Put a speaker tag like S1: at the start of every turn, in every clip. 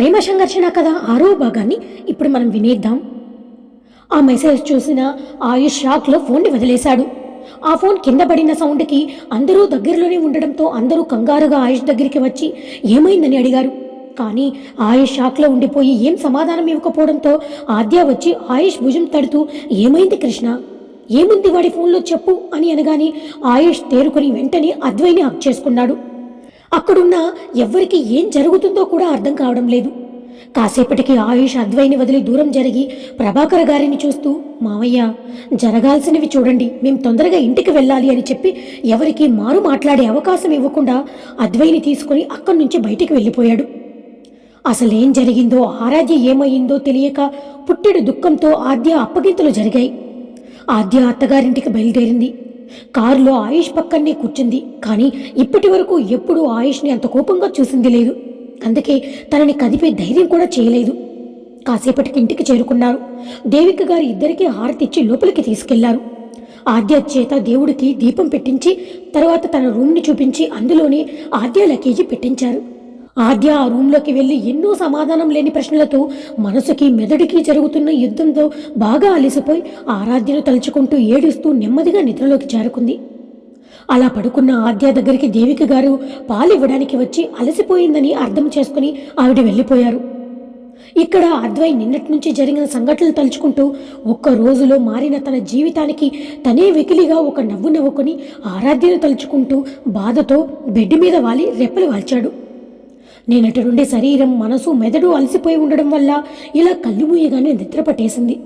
S1: ప్రేమ సంఘర్షణ కథ ఆరో భాగాన్ని ఇప్పుడు మనం వినేద్దాం. ఆ మెసేజ్ చూసిన ఆయుష్ షాక్లో ఫోన్ని వదిలేశాడు. ఆ ఫోన్ కింద పడిన సౌండ్కి అందరూ దగ్గరలోనే ఉండడంతో అందరూ కంగారుగా ఆయుష్ దగ్గరికి వచ్చి ఏమైందని అడిగారు. కానీ ఆయుష్ షాక్లో ఉండిపోయి ఏం సమాధానం ఇవ్వకపోవడంతో ఆద్య వచ్చి ఆయుష్ భుజం తడుతూ ఏమైంది కృష్ణ? ఏముంది వాడి ఫోన్లో చెప్పు అని అనగానే ఆయుష్ తేరుకొని వెంటనే అద్వైని హక్ చేసుకున్నాడు. అక్కడున్న ఎవ్వరికి ఏం జరుగుతుందో కూడా అర్థం కావడం లేదు. కాసేపటికి ఆయుష్ అద్వైని వదిలి దూరం జరిగి ప్రభాకర్ గారిని చూస్తూ మావయ్య జరగాల్సినవి చూడండి మేము తొందరగా ఇంటికి వెళ్ళాలి అని చెప్పి ఎవరికి మారు మాట్లాడే అవకాశం ఇవ్వకుండా అద్వైని తీసుకుని అక్కడి నుంచి బయటికి వెళ్ళిపోయాడు. అసలేం జరిగిందో ఆరాధ్య ఏమయ్యిందో తెలియక పుట్టెడు దుఃఖంతో ఆద్య అప్పగింతలు జరిగాయి. ఆద్య అత్తగారింటికి బయలుదేరింది. కారులో ఆయుష్ పక్కనే కూర్చుంది. కానీ ఇప్పటి వరకు ఎప్పుడూ ఆయుష్ని అంత కోపంగా చూసింది లేదు. అందుకే తనని కదిపే ధైర్యం కూడా చేయలేదు. కాసేపటికి ఇంటికి చేరుకున్నారు. దేవిక గారి ఇద్దరికీ హారతిచ్చి లోపలికి తీసుకెళ్ళారు. ఆద్య చేత దేవుడికి దీపం పెట్టించి తర్వాత తన రూమ్ని చూపించి అందులోనే ఆద్య లగేజీ పెట్టించారు. ఆద్య ఆ రూమ్లోకి వెళ్ళి ఎన్నో సమాధానం లేని ప్రశ్నలతో మనసుకి మెదడుకి జరుగుతున్న యుద్ధంతో బాగా అలసిపోయి ఆరాధ్యను తలుచుకుంటూ ఏడుస్తూ నెమ్మదిగా నిద్రలోకి చేరుకుంది. అలా పడుకున్న ఆద్య దగ్గరికి దేవిక గారు పాలివ్వడానికి వచ్చి అలసిపోయిందని అర్థం చేసుకుని ఆవిడ వెళ్ళిపోయారు. ఇక్కడ అద్వై నిన్నటి నుంచి జరిగిన సంఘటనలు తలుచుకుంటూ ఒక్క రోజులో మారిన తన జీవితానికి తనే వెకిలిగా ఒక నవ్వు నవ్వుకొని ఆరాధ్యను తలుచుకుంటూ బాధతో బెడ్ మీద వాలి రెప్పలు వాల్చాడు. నేనటి నుండి శరీరం మనసు మెదడు అలసిపోయి ఉండడం వల్ల ఇలా కళ్ళు మూయగానే నిద్ర పట్టేసింది.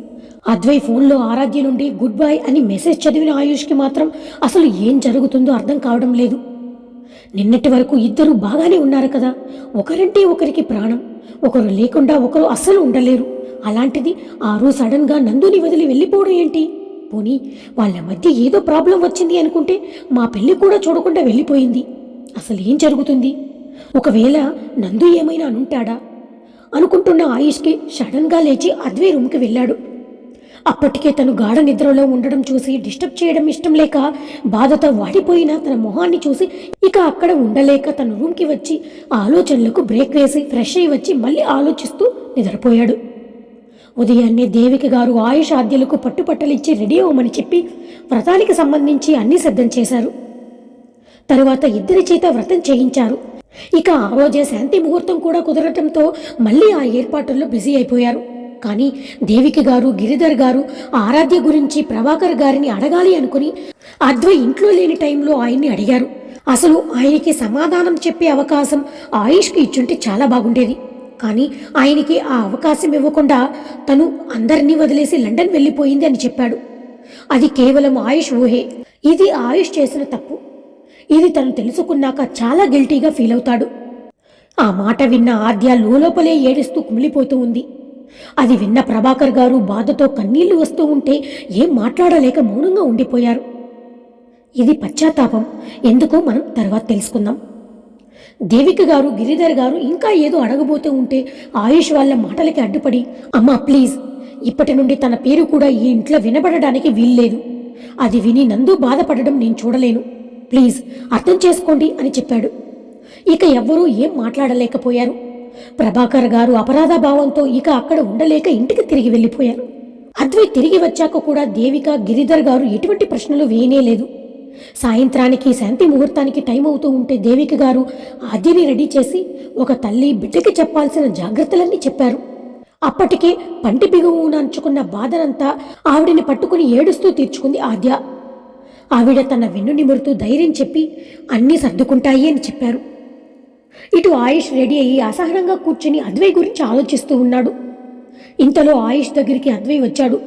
S1: అద్వై ఫోన్లో ఆరాధ్య నుండి గుడ్ బై అని మెసేజ్ చదివిన ఆయుష్కి మాత్రం అసలు ఏం జరుగుతుందో అర్థం కావడం లేదు. నిన్నటి వరకు ఇద్దరు బాగానే ఉన్నారు కదా. ఒకరంటే ఒకరికి ప్రాణం ఒకరు లేకుండా ఒకరు అస్సలు ఉండలేరు. అలాంటిది ఆ రోజు సడన్గా నందుని వదిలి వెళ్ళిపోవడం ఏంటి? పోనీ వాళ్ళ మధ్య ఏదో ప్రాబ్లం వచ్చింది అనుకుంటే మా పెళ్ళి కూడా చూడకుండా వెళ్ళిపోయింది. అసలు ఏం జరుగుతుంది? ఒకవేళ నందు ఏమైనా అనుంటాడా? అనుకుంటున్న ఆయుష్కి సడన్గా లేచి అద్వే రూమ్కి వెళ్ళాడు. అప్పటికే తను గాఢ నిద్రలో ఉండడం చూసి డిస్టర్బ్ చేయడం ఇష్టం లేక బాధతో వాడిపోయిన తన మొహాన్ని చూసి ఇక అక్కడ ఉండలేక తన రూమ్కి వచ్చి ఆలోచనలకు బ్రేక్ వేసి ఫ్రెష్ అయి వచ్చి మళ్ళీ ఆలోచిస్తూ నిద్రపోయాడు. ఉదయాన్నే దేవిక గారు ఆయుష్ ఆద్యలకు పట్టుపట్టలిచ్చి రెడీ అవ్వమని చెప్పి వ్రతానికి సంబంధించి అన్ని సిద్ధం చేశారు. తరువాత ఇద్దరి చేత వ్రతం చేయించారు. ఇక ఆ రోజే శాంతి ముహూర్తం కూడా కుదరటంతో మళ్ళీ ఆ ఏర్పాట్లలో బిజీ అయిపోయారు. కానీ దేవికి గారు గిరిధర్ గారు ఆరాధ్య గురించి ప్రభాకర్ గారిని అడగాలి అనుకుని అద్వ ఇంట్లో లేని టైంలో ఆయన్ని అడిగారు. అసలు ఆయనకి సమాధానం చెప్పే అవకాశం ఆయుష్కి ఇచ్చుంటే చాలా బాగుండేది. కానీ ఆయనకి ఆ అవకాశం ఇవ్వకుండా తను అందరినీ వదిలేసి లండన్ వెళ్ళిపోయింది అని చెప్పాడు. అది కేవలం ఆయుష్ ఊహే. ఇది ఆయుష్ చేసిన తప్పు. ఇది తను తెలుసుకున్నాక చాలా గిల్టీగా ఫీల్ అవుతాడు. ఆ మాట విన్న ఆద్య లోపలే ఏడుస్తూ కుమిలిపోతూ ఉంది. అది విన్న ప్రభాకర్ గారు బాధతో కన్నీళ్ళు వస్తూ ఉంటే ఏం మాట్లాడలేక మౌనంగా ఉండిపోయారు. ఇది పశ్చాత్తాపం. ఎందుకో మనం తర్వాత తెలుసుకుందాం. దేవిక గారు గిరిధర్ గారు ఇంకా ఏదో అడగబోతూ ఉంటే ఆయుష్ వాళ్ళ మాటలకి అడ్డుపడి అమ్మా ప్లీజ్. ఇప్పటి నుండి తన పేరు కూడా ఈ ఇంట్లో వినబడడానికి వీల్లేదు. అది విని నందు బాధపడడం నేను చూడలేను. ప్లీజ్ అర్థం చేసుకోండి అని చెప్పాడు. ఇక ఎవ్వరూ ఏం మాట్లాడలేకపోయారు. ప్రభాకర్ గారు అపరాధ భావంతో ఇక అక్కడ ఉండలేక ఇంటికి తిరిగి వెళ్ళిపోయారు. అద్వై తిరిగి వచ్చాక కూడా దేవిక గిరిధర్ గారు ఎటువంటి ప్రశ్నలు వేయనేలేదు సాయంత్రానికి శాంతి ముహూర్తానికి టైం అవుతూ ఉంటే దేవిక గారు ఆద్యని రెడీ చేసి ఒక తల్లి బిడ్డకి చెప్పాల్సిన జాగ్రత్తలన్నీ చెప్పారు. అప్పటికే పంటి బిగువు నంచుకున్న బాధనంతా ఆవిడని పట్టుకుని ఏడుస్తూ తీర్చుకుంది ఆద్య. ఆవిడ తన వెన్ను నిమురుతూ ధైర్యం చెప్పి అన్నీ సర్దుకుంటాయి అని చెప్పారు. ఇటు ఆయుష్ రెడీ అయ్యి అసహనంగా కూర్చుని అద్వై గురించి ఆలోచిస్తూ ఉన్నాడు. ఇంతలో ఆయుష్ దగ్గరికి అద్వై వచ్చాడు.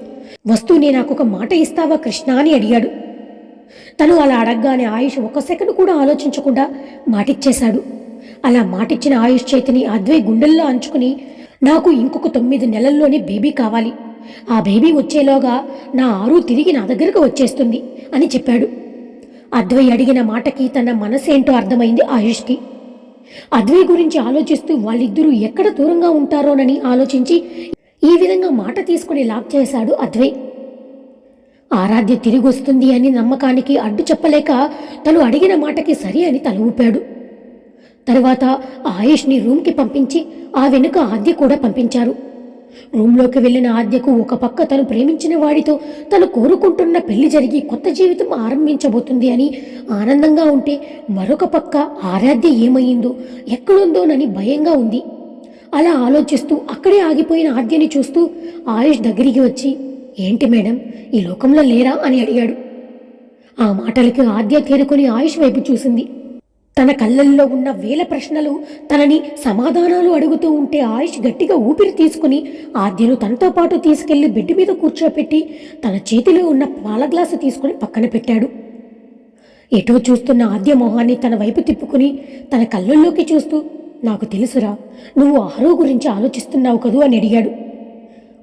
S1: వస్తూనే నాకు ఒక మాట ఇస్తావా కృష్ణ అని అడిగాడు. తను అలా అడగగానే ఆయుష్ ఒక సెకండ్ కూడా ఆలోచించకుండా మాటిచ్చేశాడు. అలా మాటిచ్చిన ఆయుష్ చేతిని అద్వై గుండెల్లో అంచుకుని నాకు ఇంకొక తొమ్మిది నెలల్లోనే బేబీ కావాలి. ఆ బేబీ వచ్చేలోగా నా ఆరు తిరిగి నా దగ్గరకు వచ్చేస్తుంది అని చెప్పాడు. అద్వై అడిగిన మాటకి తన మనసేంటో అర్థమైంది ఆయుష్కి. అద్వై గురించి ఆలోచిస్తూ వాళ్ళిద్దరూ ఎక్కడ దూరంగా ఉంటారోనని ఆలోచించి ఈ విధంగా మాట తీసుకుని లాక్ చేశాడు అద్వై. ఆరాధ్య తిరిగి వస్తుంది అని నమ్మకానికి అడ్డు చెప్పలేక తను అడిగిన మాటకి సరి అని తల ఊపాడు. తరువాత ఆయుష్ని రూమ్కి పంపించి ఆ వెనుక ఆద్య కూడా పంపించారు. రూమ్లోకి వెళ్ళిన ఆద్యకు ఒక పక్క తను ప్రేమించిన వాడితో తను కోరుకుంటున్న పెళ్ళి జరిగి కొత్త జీవితం ఆరంభించబోతుంది అని ఆనందంగా ఉంటే మరొక పక్క ఆరాధ్య ఏమయ్యిందో ఎక్కడుందోనని భయంగా ఉంది. అలా ఆలోచిస్తూ అక్కడే ఆగిపోయిన ఆద్యని చూస్తూ ఆయుష్ దగ్గరికి వచ్చి ఏంటి మేడం ఈ లోకంలో లేరా? అని అడిగాడు. ఆ మాటలకి ఆద్య తేరుకొని ఆయుష్ వైపు చూసింది. తన కళ్ళల్లో ఉన్న వేల ప్రశ్నలు తనని సమాధానాలు అడుగుతూ ఉంటే ఆయుష్ గట్టిగా ఊపిరి తీసుకుని ఆద్యను తనతో పాటు తీసుకెళ్ళి బెడ్ మీద కూర్చోపెట్టి తన చేతిలో ఉన్న పాల గ్లాసు తీసుకుని పక్కన పెట్టాడు. ఎటో చూస్తున్న ఆద్య మొహాన్ని తన వైపు తిప్పుకుని తన కళ్ళల్లోకి చూస్తూ నాకు తెలుసురా నువ్వు ఆరో గురించి ఆలోచిస్తున్నావు కదూ? అని అడిగాడు.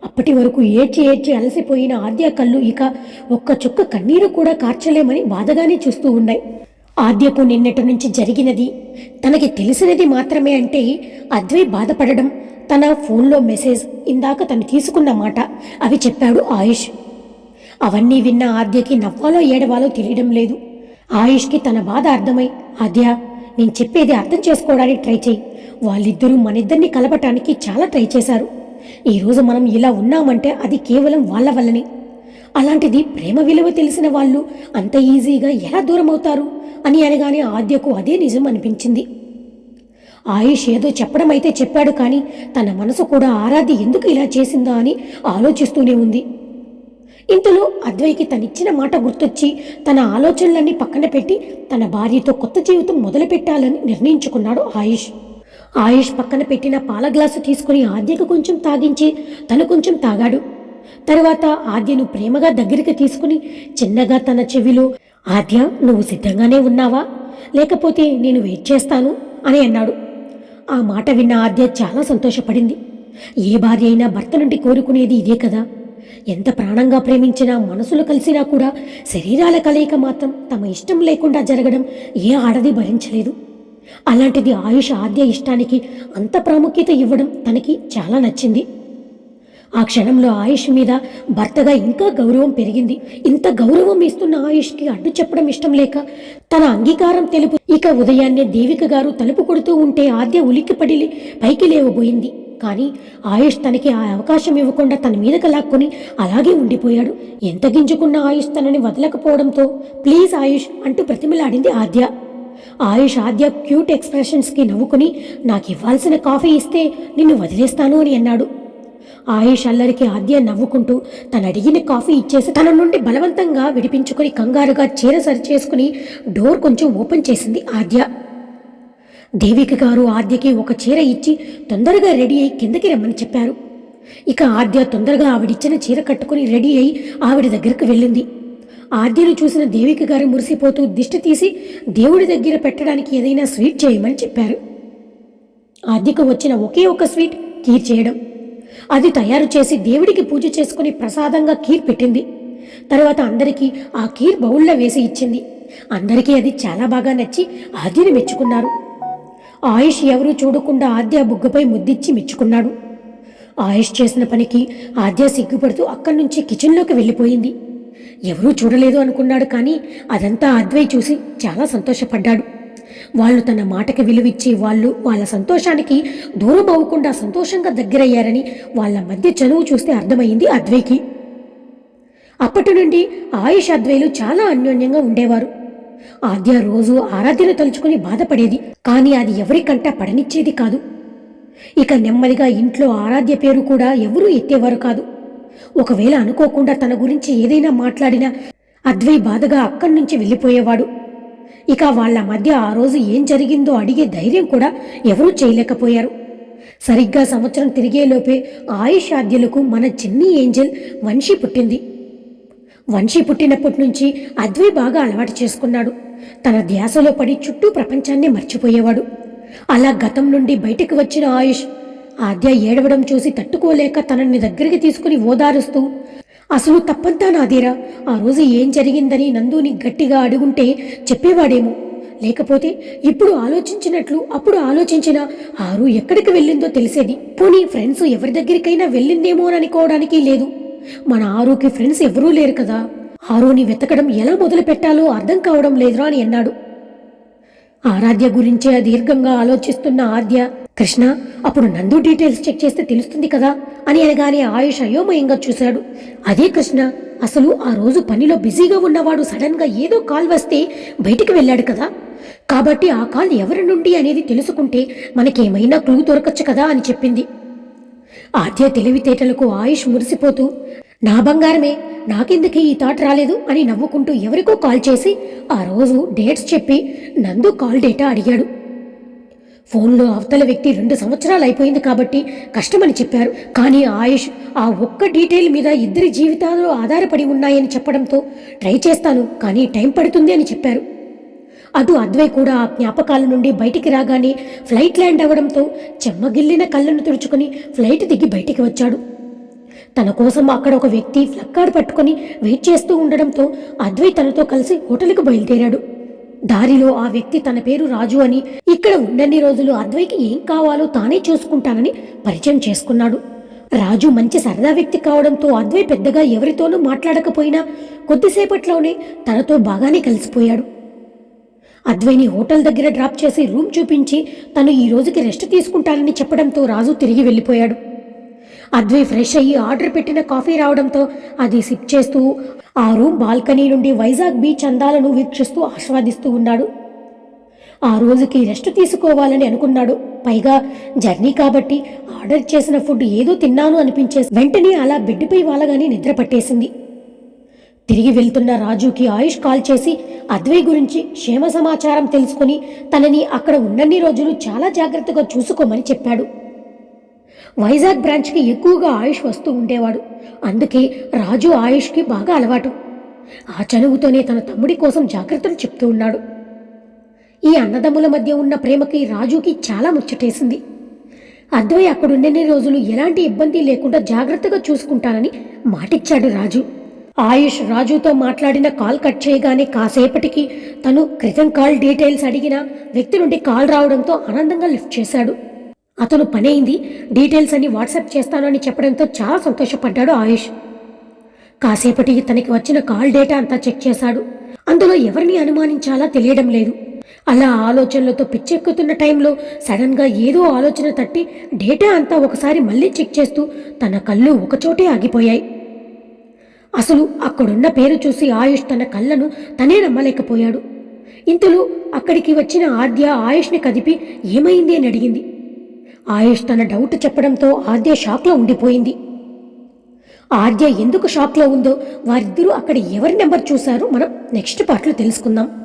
S1: అప్పటి వరకు ఏడ్చి ఏడ్చి అలసిపోయిన ఆద్య కళ్ళు ఇక ఒక్క చుక్క కన్నీరు కూడా కార్చలేమని బాధగానే చూస్తూ ఉన్నాయి. ఆద్యకు నిన్నటి నుంచి జరిగినది. తనకి తెలిసినది మాత్రమే అంటే అద్వై బాధపడడం. తన ఫోన్లో మెసేజ్ ఇందాక తను తీసుకున్న మాట. అవి చెప్పాడు ఆయుష్. అవన్నీ విన్న ఆద్యకి నవ్వాలో ఏడవాలో తెలియడం లేదు. ఆయుష్కి తన బాధ అర్థమై ఆద్య నేను చెప్పేది అర్థం చేసుకోవడానికి ట్రై చేయి వాళ్ళిద్దరూ మనిద్దరిని కలపటానికి చాలా ట్రై చేశారు. ఈరోజు మనం ఇలా ఉన్నామంటే అది కేవలం వాళ్ళ వల్లనే. అలాంటిది ప్రేమ విలువ తెలిసిన వాళ్ళు అంత ఈజీగా ఎలా దూరం అవుతారు అని అనగానే ఆద్యకు అదే నిజం అనిపించింది. ఆయుష్ ఏదో చెప్పడం అయితే చెప్పాడు కానీ తన మనసు కూడా ఆరాధ్య ఎందుకు ఇలా చేసిందా అని ఆలోచిస్తూనే ఉంది. ఇంతలో అద్వైకి తనిచ్చిన మాట గుర్తొచ్చి తన ఆలోచనలన్నీ పక్కన పెట్టి తన భార్యతో కొత్త జీవితం మొదలుపెట్టాలని నిర్ణయించుకున్నాడు ఆయుష్. ఆయుష్ పక్కన పెట్టిన పాల గ్లాసు తీసుకుని ఆద్యకు కొంచెం తాగించి తను కొంచెం తాగాడు. తర్వాత ఆద్యను ప్రేమగా దగ్గరికి తీసుకుని చిన్నగా తన చెవిలో ఆద్య నువ్వు సిద్ధంగానే ఉన్నావా? లేకపోతే నేను వెయిట్ చేస్తాను అని అన్నాడు. ఆ మాట విన్న ఆద్య చాలా సంతోషపడింది. ఏ భార్య అయినా భర్త నుండి కోరుకునేది ఇదే కదా. ఎంత ప్రాణంగా ప్రేమించినా మనసులు కలిసినా కూడా శరీరాల కలయిక మాత్రం తమ ఇష్టం లేకుండా జరగడం ఏ ఆడది భరించలేదు. అలాంటిది ఆయుష్ ఆద్య ఇష్టానికి అంత ప్రాముఖ్యత ఇవ్వడం తనకి చాలా నచ్చింది. ఆ క్షణంలో ఆయుష్ మీద భర్తగా ఇంకా గౌరవం పెరిగింది. ఇంత గౌరవం ఇస్తున్న ఆయుష్కి అడ్డు చెప్పడం ఇష్టం లేక తన అంగీకారం తెలుపు. ఇక ఉదయాన్నే దేవిక గారు తలుపు కొడుతూ ఉంటే ఆద్య ఉలిక్కిపడి పైకి లేవబోయింది. కానీ ఆయుష్ తనకి ఆ అవకాశం ఇవ్వకుండా తన మీదకి లాక్కొని అలాగే ఉండిపోయాడు. ఎంత గింజుకున్న ఆయుష్ తనని వదలకపోవడంతో ప్లీజ్ ఆయుష్ అంటూ ప్రతిమలాడింది ఆద్య. ఆయుష్ ఆద్య క్యూట్ ఎక్స్ప్రెషన్స్కి నవ్వుకుని నాకు ఇవ్వాల్సిన కాఫీ ఇస్తే నిన్ను వదిలేస్తాను అని అన్నాడు. ఆయుష్ అల్లరికి ఆద్య నవ్వుకుంటూ తను అడిగిన కాఫీ ఇచ్చేసి తన నుండి బలవంతంగా విడిపించుకుని కంగారుగా చీర సరిచేసుకుని డోర్ కొంచెం ఓపెన్ చేసింది ఆద్య. దేవిక గారు ఆద్యకి ఒక చీర ఇచ్చి తొందరగా రెడీ అయి కిందకి రమ్మని చెప్పారు. ఇక ఆద్య తొందరగా ఆవిడిచ్చిన చీర కట్టుకుని రెడీ అయి ఆవిడ దగ్గరకు వెళ్ళింది. ఆద్యను చూసిన దేవిక గారు మురిసిపోతూ దిష్టి తీసి దేవుడి దగ్గర పెట్టడానికి ఏదైనా స్వీట్ చేయమని చెప్పారు. ఆద్యకు వచ్చిన ఒకే ఒక స్వీట్ కీర్ చేయడం. అది తయారు చేసి దేవుడికి పూజ చేసుకుని ప్రసాదంగా కీర్ పెట్టింది. తర్వాత అందరికీ ఆ కీర్ బౌల్లో వేసి ఇచ్చింది. అందరికీ అది చాలా బాగా నచ్చి ఆద్యని మెచ్చుకున్నారు. ఆయుష్ ఎవరూ చూడకుండా ఆద్య బుగ్గపై ముద్దిచ్చి మెచ్చుకున్నాడు. ఆయుష్ చేసిన పనికి ఆద్య సిగ్గుపడుతూ అక్కడి నుంచి కిచెన్లోకి వెళ్ళిపోయింది. ఎవరూ చూడలేదు అనుకున్నాడు కానీ అదంతా అద్వై చూసి చాలా సంతోషపడ్డాడు. వాళ్ళు తన మాటకి విలువిచ్చి వాళ్ళు వాళ్ళ సంతోషానికి దూరం అవ్వకుండా సంతోషంగా దగ్గరయ్యారని వాళ్ళ మధ్య చనువు చూస్తే అర్థమైంది అద్వైకి. అప్పటి నుండి ఆయుష్ అద్వైలు చాలా అన్యోన్యంగా ఉండేవారు. ఆద్య రోజు ఆరాధ్యను తలుచుకుని బాధపడేది కానీ అది ఎవరికంటా పడనిచ్చేది కాదు. ఇక నెమ్మదిగా ఇంట్లో ఆరాధ్య పేరు కూడా ఎవరూ ఎత్తేవారు కాదు. ఒకవేళ అనుకోకుండా తన గురించి ఏదైనా మాట్లాడినా అద్వై బాధగా అక్కడి నుంచి వెళ్ళిపోయేవాడు. ఇక వాళ్ళ మధ్య ఆ రోజు ఏం జరిగిందో అడిగే ధైర్యం కూడా ఎవరూ చేయలేకపోయారు. సరిగ్గా సంవత్సరం తిరిగేలోపే ఆయుష్ ఆద్యులకు మన చిన్ని ఏంజల్ వంశీ పుట్టింది. వంశీ పుట్టినప్పటి నుంచి అద్వై బాగా అలవాటు చేసుకున్నాడు. తన ధ్యాసలో పడి చుట్టూ ప్రపంచాన్ని మర్చిపోయేవాడు. అలా గతం నుండి బయటకు వచ్చిన ఆయుష్ ఆద్య ఏడవడం చూసి తట్టుకోలేక తనని దగ్గరికి తీసుకుని ఓదారుస్తూ అసలు తప్పంతా నాదేరా. ఆ రోజు ఏం జరిగిందని నందుని గట్టిగా అడుగుంటే చెప్పేవాడేమో. లేకపోతే ఇప్పుడు ఆలోచించినట్లు అప్పుడు ఆలోచించిన ఆరు ఎక్కడికి వెళ్ళిందో తెలిసేది. పోనీ ఫ్రెండ్స్ ఎవరి దగ్గరికైనా వెళ్ళిందేమో అని అనుకోవడానికి లేదు. మన ఆరుకి ఫ్రెండ్స్ ఎవరూ లేరు కదా. ఆరుని వెతకడం ఎలా మొదలు పెట్టాలో అర్థం కావడం లేదురా అని అన్నాడు. ఆరాధ్య గురించే దీర్ఘంగా ఆలోచిస్తున్న ఆద్య కృష్ణ అప్పుడు నందు డీటెయిల్స్ చెక్ చేస్తే తెలుస్తుంది కదా అని అనగానే ఆయుష్ అయోమయంగా చూశాడు. అదే కృష్ణ అసలు ఆ రోజు పనిలో బిజీగా ఉన్నవాడు సడన్గా ఏదో కాల్ వస్తే బయటికి వెళ్ళాడు కదా. కాబట్టి ఆ కాల్ ఎవరి నుండి అనేది తెలుసుకుంటే మనకేమైనా క్లూ దొరకచ్చు కదా అని చెప్పింది. ఆద్య తెలివితేటలకు ఆయుష్ మురిసిపోతూ నా బంగారమే నాకెందుకు ఈ థాట్ రాలేదు అని నవ్వుకుంటూ ఎవరికో కాల్ చేసి ఆ రోజు డేట్స్ చెప్పి నందు కాల్ డేటా అడిగాడు. ఫోన్లో అవతల వ్యక్తి రెండు సంవత్సరాలు అయిపోయింది కాబట్టి కష్టమని చెప్పారు. కానీ ఆయుష్ ఆ ఒక్క డీటెయిల్ మీద ఇద్దరి జీవితాలు ఆధారపడి ఉన్నాయని చెప్పడంతో ట్రై చేస్తాను కానీ టైం పడుతుంది అని చెప్పారు. అటు అద్వై కూడా ఆ జ్ఞాపకాల నుండి బయటికి రాగానే ఫ్లైట్ ల్యాండ్ అవ్వడంతో చెమ్మగిల్లిన కళ్ళను తుడుచుకుని ఫ్లైట్ దిగి బయటికి వచ్చాడు. తన కోసం అక్కడ ఒక వ్యక్తి ఫ్లక్కార్డ్ పట్టుకొని వెయిట్ చేస్తూ ఉండడంతో అద్వై తనతో కలిసి హోటల్కు బయలుదేరాడు. దారిలో ఆ వ్యక్తి తన పేరు రాజు అని ఇక్కడ ఉన్నన్ని రోజులు అద్వైకి ఏం కావాలో తానే చూసుకుంటానని పరిచయం చేసుకున్నాడు. రాజు మంచి సరదా వ్యక్తి కావడంతో అద్వై పెద్దగా ఎవరితోనూ మాట్లాడకపోయినా కొద్దిసేపట్లోనే తనతో బాగానే కలిసిపోయాడు. అద్వైని హోటల్ దగ్గర డ్రాప్ చేసి రూమ్ చూపించి తను ఈ రోజుకి రెస్ట్ తీసుకుంటానని చెప్పడంతో రాజు తిరిగి వెళ్ళిపోయాడు. అద్వై ఫ్రెష్ అయ్యి ఆర్డర్ పెట్టిన కాఫీ రావడంతో అది సిప్ చేస్తూ ఆ రూమ్ బాల్కనీ నుండి వైజాగ్ బీచ్ అందాలను వీక్షిస్తూ ఆస్వాదిస్తూ ఉన్నాడు. ఆ రోజుకి రెస్ట్ తీసుకోవాలని అనుకున్నాడు. పైగా జర్నీ కాబట్టి ఆర్డర్ చేసిన ఫుడ్ ఏదో తిన్నాను అనిపించే వెంటనే అలా బెడ్పై వాలగానే నిద్ర పట్టేసింది. తిరిగి వెళ్తున్న రాజుకి ఆయుష్ కాల్ చేసి అద్వై గురించి క్షేమ సమాచారం తెలుసుకుని తనని అక్కడ ఉన్నన్ని రోజులు చాలా జాగ్రత్తగా చూసుకోమని చెప్పాడు. వైజాగ్ బ్రాంచ్కి ఎక్కువగా ఆయుష్ వస్తూ ఉండేవాడు. అందుకే రాజు ఆయుష్కి బాగా అలవాటు. ఆ చనువుతోనే తన తమ్ముడి కోసం జాగ్రత్తలు చెప్తూ ఉన్నాడు. ఈ అన్నదమ్ముల మధ్య ఉన్న ప్రేమకి రాజుకి చాలా ముచ్చటేసింది. అద్వై అక్కడున్నన్ని రోజులు ఎలాంటి ఇబ్బంది లేకుండా జాగ్రత్తగా చూసుకుంటానని మాటిచ్చాడు రాజు. ఆయుష్ రాజుతో మాట్లాడిన కాల్ కట్ చేయగానే కాసేపటికి తను క్రితం కాల్ డీటెయిల్స్ అడిగిన వ్యక్తి నుండి కాల్ రావడంతో ఆనందంగా లిఫ్ట్ చేశాడు. అతను పనైంది. డీటెయిల్స్ అన్ని వాట్సాప్ చేస్తాను అని చెప్పడంతో చాలా సంతోషపడ్డాడు ఆయుష్. కాసేపటికి తనకి వచ్చిన కాల్ డేటా అంతా చెక్ చేశాడు. అందులో ఎవరిని అనుమానించాలా తెలియడం లేదు. అలా ఆలోచనలతో పిచ్చెక్కుతున్న టైంలో సడన్గా ఏదో ఆలోచన తట్టి డేటా అంతా ఒకసారి మళ్ళీ చెక్ చేస్తూ తన కళ్ళు ఒకచోటే ఆగిపోయాయి. అసలు అక్కడున్న పేరు చూసి ఆయుష్ తన కళ్ళను తనే నమ్మలేకపోయాడు. ఇంతలో అక్కడికి వచ్చిన ఆద్య ఆయుష్ని కదిపి ఏమైంది అని అడిగింది. ఆయుష్ తన డౌట్ చెప్పడంతో ఆద్య షాక్లో ఉండిపోయింది. ఆద్య ఎందుకు షాక్లో ఉందో వారిద్దరూ అక్కడ ఎవరి నెంబర్ చూశారో మనం నెక్స్ట్ పార్ట్లో తెలుసుకుందాం.